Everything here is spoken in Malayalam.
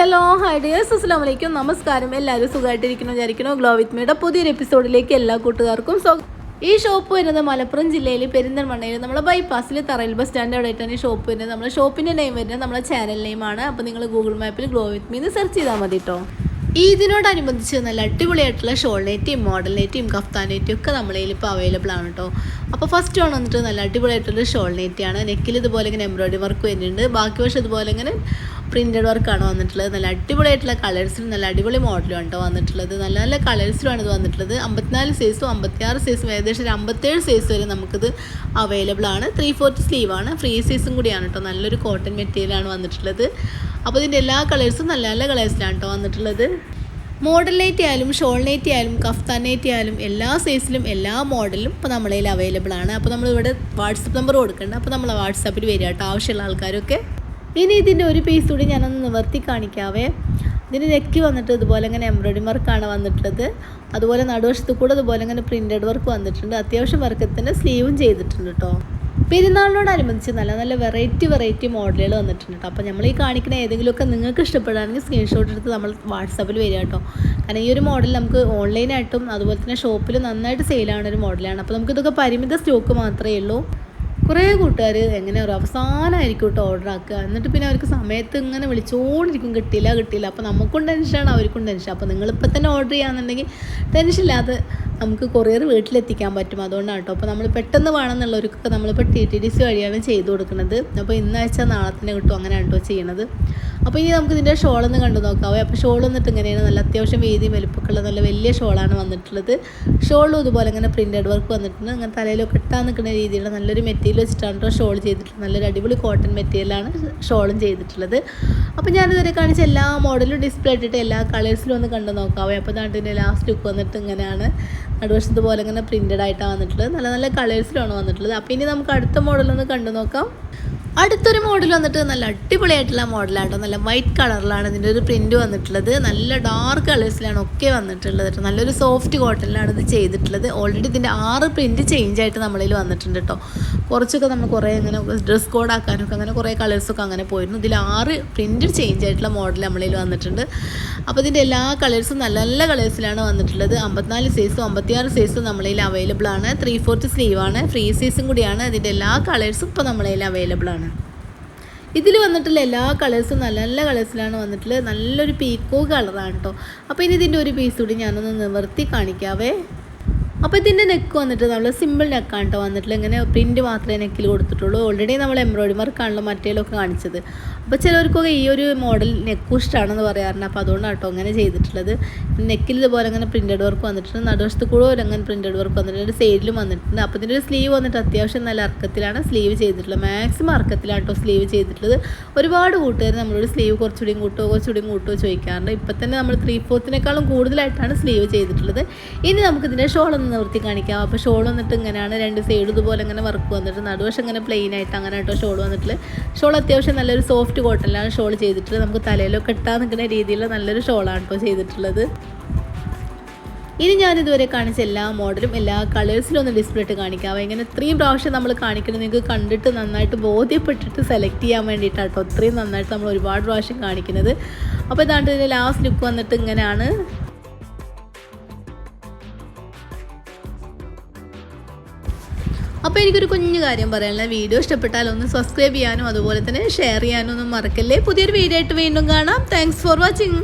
ഹലോ ഹൈ ഡിയേഴ്സ് അസ്സാം വലൈക്കും നമസ്കാരം എല്ലാവരും സുഖമായിട്ടിരിക്കുന്നു. വിചാരിക്കുന്നു ഗ്ലോ വിത്ത് മീയുടെ പുതിയൊരു എപ്പിസോഡിലേക്ക് എല്ലാ കൂട്ടുകാർക്കും സ്വാഗതം ഈ ഷോപ്പ് വരുന്നത് മലപ്പുറം ജില്ലയിൽ പെരിന്തൽമണ്ണയിൽ നമ്മളെ ബൈപ്പാസിൽ തറയിൽ ബസ് സ്റ്റാൻഡ് അവിടെ ആയിട്ടാണ് ഈ ഷോപ്പ് വരുന്നത്. നമ്മുടെ ഷോപ്പിന്റെ നെയിം വരുന്നത് നമ്മുടെ ചാനൽ നെയിമാണ് അപ്പോൾ നിങ്ങൾ ഗൂഗിൾ മാപ്പിൽ ഗ്ലോ വിത്ത് മീന്ന് സെർച്ച് ചെയ്താൽ മതി കേട്ടോ ഈ ഇതിനോടനുബന്ധിച്ച് നല്ല അടിപൊളിയായിട്ടുള്ള ഷോൾ നെറ്റിയും മോഡൽ നെറ്റിയും കഫ്താൻ നെറ്റിയും ഒക്കെ നമ്മളെ ഇപ്പോൾ അവൈലബിൾ ആണ് കേട്ടോ അപ്പോൾ ഫസ്റ്റ് വൺ വന്നിട്ട് നല്ല അടിപൊളിയായിട്ടുള്ള ഷോൾ നെറ്റിയാണ് നെക്കിൽ ഇതുപോലെ ഇങ്ങനെ എംബ്രോയിഡറി വർക്ക് വരുന്നുണ്ട്. ബാക്കി വശം ഇതുപോലെ ഇങ്ങനെ പ്രിന്റഡ് വർക്കാണ് വന്നിട്ടുള്ളത്. നല്ല അടിപൊളിയായിട്ടുള്ള കളേഴ്സിലും നല്ല അടിപൊളി മോഡലും കേട്ടോ വന്നിട്ടുള്ളത്. നല്ല നല്ല കളേഴ്സിലുമാണ് ഇത് വന്നിട്ടുള്ളത്. അമ്പത്തിനാല് സൈസും അമ്പത്തിയാറ് സൈസും ഏകദേശം ഒരു അമ്പത്തേഴ് സൈസ് വരെ നമുക്കിത് അവൈലബിൾ ആണ്. ത്രീ ഫോർത്ത് ആണ്. ഫ്രീ സൈസും കൂടിയാണ് കേട്ടോ നല്ലൊരു കോട്ടൺ മെറ്റീരിയലാണ് വന്നിട്ടുള്ളത്. അപ്പോൾ ഇതിന്റെ എല്ലാ കളേഴ്സും നല്ല നല്ല കളേഴ്സിലാണ് കേട്ടോ വന്നിട്ടുള്ളത്. മോഡൽ നൈറ്റി ആയാലും ഷോൾ നൈറ്റി ആയാലും കഫ്താൻ നൈറ്റി ആയാലും എല്ലാ സൈസിലും എല്ലാ മോഡലും ഇപ്പോൾ നമ്മളതിൽ അവൈലബിൾ ആണ്. അപ്പോൾ നമ്മളിവിടെ വാട്സപ്പ് നമ്പർ കൊടുക്കേണ്ട. അപ്പോൾ നമ്മൾ വാട്സാപ്പിൽ വരിക കേട്ടോ ആവശ്യമുള്ള ആൾക്കാരൊക്കെ ഇനി ഇതിന്റെ ഒരു പീസ് കൂടി ഞാനൊന്ന് നിവർത്തി കാണിക്കാവേ. ഇതിന് നെക്ക് വന്നിട്ട് ഇതുപോലെ ഇങ്ങനെ എംബ്രോയിഡറി വർക്കാണ് വന്നിട്ടുള്ളത്. അതുപോലെ നടുവശത്ത് കൂടെ അതുപോലെ ഇങ്ങനെ പ്രിന്റഡ് വർക്ക് വന്നിട്ടുണ്ട്. അത്യാവശ്യം വർക്ക് തന്നെ സ്ലീവും ചെയ്തിട്ടുണ്ട് കേട്ടോ പെരുന്നാളിനോടനുബന്ധിച്ച് നല്ല നല്ല വെറൈറ്റി വെറൈറ്റി മോഡലുകൾ വന്നിട്ടുണ്ട് കേട്ടോ അപ്പോൾ നമ്മൾ ഈ കാണിക്കുന്ന ഏതെങ്കിലുമൊക്കെ നിങ്ങൾക്ക് ഇഷ്ടപ്പെടുകയാണെങ്കിൽ സ്ക്രീൻഷോട്ട് എടുത്ത് നമ്മൾ വാട്സാപ്പിൽ വരിക കേട്ടോ കാരണം ഈ ഒരു മോഡൽ നമുക്ക് ഓൺലൈനായിട്ടും അതുപോലെ തന്നെ ഷോപ്പിൽ നന്നായിട്ട് സെയിലാണ് ഒരു മോഡലാണ് അപ്പോൾ നമുക്കിതൊക്കെ പരിമിത സ്റ്റോക്ക് മാത്രമേ ഉള്ളൂ. കുറേ കൂട്ടുകാർ എങ്ങനെ ഒരു അവസാനമായിരിക്കും കേട്ടോ ഓർഡർ ആക്കുക. എന്നിട്ട് പിന്നെ അവർക്ക് സമയത്ത് ഇങ്ങനെ വിളിച്ചുകൊണ്ടിരിക്കും കിട്ടിയില്ല കിട്ടിയില്ല അപ്പോൾ നമുക്കും ടെൻഷനാണ് അവർക്കും ടെൻഷൻ അപ്പോൾ നിങ്ങളിപ്പോൾ തന്നെ ഓർഡർ ചെയ്യാന്നുണ്ടെങ്കിൽ ടെൻഷൻ ഇല്ലാതെ നമുക്ക് കൊറിയർ വീട്ടിലെത്തിക്കാൻ പറ്റും. അതുകൊണ്ടാണ് കേട്ടോ. അപ്പോൾ നമ്മൾ പെട്ടെന്ന് വേണമെന്നുള്ളവർക്കൊക്കെ നമ്മളിപ്പോൾ ടി ടി ഡി സി വഴിയാണ് ചെയ്ത് കൊടുക്കുന്നത്. അപ്പോൾ ഇന്നാഴ്ച നാളെ തന്നെ കിട്ടും. അങ്ങനെയാണ് കേട്ടോ ചെയ്യണത്. അപ്പോൾ ഇനി നമുക്ക് ഇതിന്റെ ഷോളൊന്ന് കണ്ടു നോക്കാവേ. അപ്പോൾ ഷോൾ വന്നിട്ട് ഇങ്ങനെയാണ് നല്ല അത്യാവശ്യം വേദി വലുപ്പമൊക്കെയുള്ള നല്ല വലിയ ഷോളാണ് വന്നിട്ടുള്ളത്. ഷോളും ഇതുപോലെ ഇങ്ങനെ പ്രിന്റഡ് വർക്ക് വന്നിട്ടുണ്ട്. അങ്ങനെ തലയിലൊക്കെ ഇട്ടാൻ നിൽക്കുന്ന രീതിയിലുള്ള നല്ലൊരു മെറ്റീരിയൽ വെച്ചിട്ടാണ് കേട്ടോ ഷോൾ ചെയ്തിട്ടുള്ളത്. നല്ലൊരു അടിപൊളി കോട്ടൺ മെറ്റീരിയലാണ് ഷോളും ചെയ്തിട്ടുള്ളത്. അപ്പോൾ ഞാനിതുവരെ കാണിച്ച എല്ലാ മോഡലും ഡിസ്പ്ലേ ഇട്ടിട്ട് എല്ലാ കളേഴ്സിലും ഒന്ന് കണ്ടു നോക്കാവേ. അപ്പോൾ ഇതിന്റെ ലാസ്റ്റ് ലുക്ക് വന്നിട്ട് ഇങ്ങനെയാണ് നടുവശത്ത് പോലെ ഇങ്ങനെ പ്രിന്റഡ് ആയിട്ടാണ് വന്നിട്ടുള്ളത്. നല്ല നല്ല കളേഴ്സിലാണ് വന്നിട്ടുള്ളത്. അപ്പോൾ ഇനി നമുക്ക് അടുത്ത മോഡലൊന്ന് കണ്ടു നോക്കാം. അടുത്തൊരു മോഡൽ വന്നിട്ട് നല്ല അടിപൊളിയായിട്ടുള്ള മോഡലാണ് നല്ല വൈറ്റ് കളറിലാണ് ഇതിന്റെ ഒരു പ്രിന്റ് വന്നിട്ടുള്ളത്. നല്ല ഡാർക്ക് കളേഴ്സിലാണ് ഒക്കെ വന്നിട്ടുള്ളത് കേട്ടോ നല്ലൊരു സോഫ്റ്റ് കോട്ടണിലാണ് ഇത് ചെയ്തിട്ടുള്ളത്. ഓൾറെഡി ഇതിന്റെ ആറ് പ്രിന്റ് ചേഞ്ച് ആയിട്ട് നമ്മളിൽ വന്നിട്ടുണ്ട് കേട്ടോ കുറച്ചൊക്കെ നമ്മൾ കുറേ ഇങ്ങനെ ഡ്രസ് കോഡ് ആക്കാനൊക്കെ അങ്ങനെ കുറേ കളേഴ്സൊക്കെ അങ്ങനെ പോയിരുന്നു. ഇതിൽ ആറ് പ്രിന്റ് ചേഞ്ച് ആയിട്ടുള്ള മോഡൽ നമ്മളിൽ വന്നിട്ടുണ്ട്. അപ്പോൾ ഇതിന്റെ എല്ലാ കളേഴ്സും നല്ല നല്ല കളേഴ്സിലാണ് വന്നിട്ടുള്ളത്. അമ്പത്തിനാല് സൈസും അമ്പത്തിയാറ് സൈസും നമ്മളിൽ അവൈലബിൾ ആണ്. ത്രീ ഫോർത്ത് ആണ്. ഫ്രീ സൈസും കൂടിയാണ്. ഇതിന്റെ എല്ലാ കളേഴ്സും ഇപ്പോൾ നമ്മളിൽ അവൈലബിൾ ആണ്. ഇതിൽ വന്നിട്ടുള്ള എല്ലാ കളേഴ്സും നല്ല നല്ല കളേഴ്സിലാണ് വന്നിട്ടുള്ളത്. നല്ലൊരു പീക്കോ കളറാണ് കേട്ടോ അപ്പോൾ ഇനി ഇതിന്റെ ഒരു പീസ് കൂടി ഞാനൊന്ന് നിവർത്തി കാണിക്കാവേ. അപ്പോൾ ഇതിന്റെ നെക്ക് വന്നിട്ട് നമ്മൾ സിമ്പിൾ നെക്കാണ് കേട്ടോ വന്നിട്ടുള്ളത്. ഇങ്ങനെ പ്രിന്റ് മാത്രമേ നെക്കിൽ കൊടുത്തിട്ടുള്ളൂ. ഓൾറെഡി നമ്മൾ എംബ്രോയിഡറി വർക്കാണല്ലോ മറ്റേലൊക്കെ കാണിച്ചത്. അപ്പോൾ ചിലവർക്കൊക്കെ ഈ ഒരു മോഡൽ നെക്കും ഇഷ്ടമാണെന്ന് പറയാറുണ്ട്. അപ്പോൾ അതുകൊണ്ടാണ് കേട്ടോ അങ്ങനെ ചെയ്തിട്ടുള്ളത്. നെക്കിൽ ഇതുപോലെ അങ്ങനെ പ്രിന്റഡ് വർക്ക് വന്നിട്ടുണ്ട്. നടുവശത്ത് കൂടെ ഒരു അങ്ങനെ പ്രിന്റഡ് വർക്ക് വന്നിട്ടുണ്ട്. സൈഡിലും വന്നിട്ടുണ്ട്. അപ്പോൾ ഇതിന്റെ ഒരു സ്ലീവ് വന്നിട്ട് അത്യാവശ്യം നല്ല അർക്കത്തിലാണ് സ്ലീവ് ചെയ്തിട്ടുള്ളത്. മാക്സിമം അർക്കത്തിലാണ് കേട്ടോ സ്ലീവ് ചെയ്തിട്ടുള്ളത്. ഒരുപാട് കൂട്ടുകാർ നമ്മളോട് സ്ലീവ് കുറച്ചുകൂടി കൂട്ടോ കുറച്ചുകൂടി കൂട്ടോ ചോദിക്കാറുണ്ട്. ഇപ്പം തന്നെ നമ്മൾ ത്രീ ഫോർത്തിനേക്കാളും കൂടുതലായിട്ടാണ് സ്ലീവ് ചെയ്തിട്ടുള്ളത്. ഇനി നമുക്ക് ഇതിന്റെ ഷോൾ ഒന്ന് നിർത്തി കാണിക്കാം. അപ്പോൾ ഷോൾ വന്നിട്ട് ഇങ്ങനെയാണ് രണ്ട് സൈഡ് ഇതുപോലെ ഇങ്ങനെ വർക്ക് വന്നിട്ട് നടുവശം ഇങ്ങനെ പ്ലെയിൻ ആയിട്ട് അങ്ങനെ കേട്ടോ ഷോൾ വന്നിട്ട് ഷോൾ അത്യാവശ്യം നല്ലൊരു സോഫ്റ്റ് കോട്ടണിലാണ് ഷോൾ ചെയ്തിട്ടുള്ളത് നമുക്ക് തലയിലൊക്കെ ഇട്ടാൻ നിൽക്കുന്ന രീതിയിലുള്ള നല്ലൊരു ഷോളാണ് കേട്ടോ ചെയ്തിട്ടുള്ളത്. ഇനി ഞാനിതുവരെ കാണിച്ച എല്ലാ മോഡലും എല്ലാ കളേഴ്സിലും ഒന്ന് ഡിസ്പ്ലേ ഇട്ട് കാണിക്കാം. ഇങ്ങനെ ഇത്രയും പ്രാവശ്യം നമ്മൾ കാണിക്കണം നിങ്ങൾക്ക് കണ്ടിട്ട് നന്നായിട്ട് ബോധ്യപ്പെട്ടിട്ട് സെലക്ട് ചെയ്യാൻ വേണ്ടിയിട്ടാണ് കേട്ടോ. ഇത്രയും നന്നായിട്ട് നമ്മൾ ഒരുപാട് പ്രാവശ്യം കാണിക്കുന്നത്. അപ്പോൾ ഇതാണ്ട് ഇതിന്റെ ലാസ്റ്റ് ലുക്ക് വന്നിട്ട് ഇങ്ങനെയാണ്. അപ്പോൾ എനിക്കൊരു കുഞ്ഞു കാര്യം പറയാനുള്ള വീഡിയോ ഇഷ്ടപ്പെട്ടാൽ ഒന്ന് സബ്സ്ക്രൈബ് ചെയ്യാനും അതുപോലെ തന്നെ ഷെയർ ചെയ്യാനും ഒന്നും മറക്കല്ലേ. പുതിയൊരു വീഡിയോ ആയിട്ട് വീണ്ടും കാണാം. Thanks for watching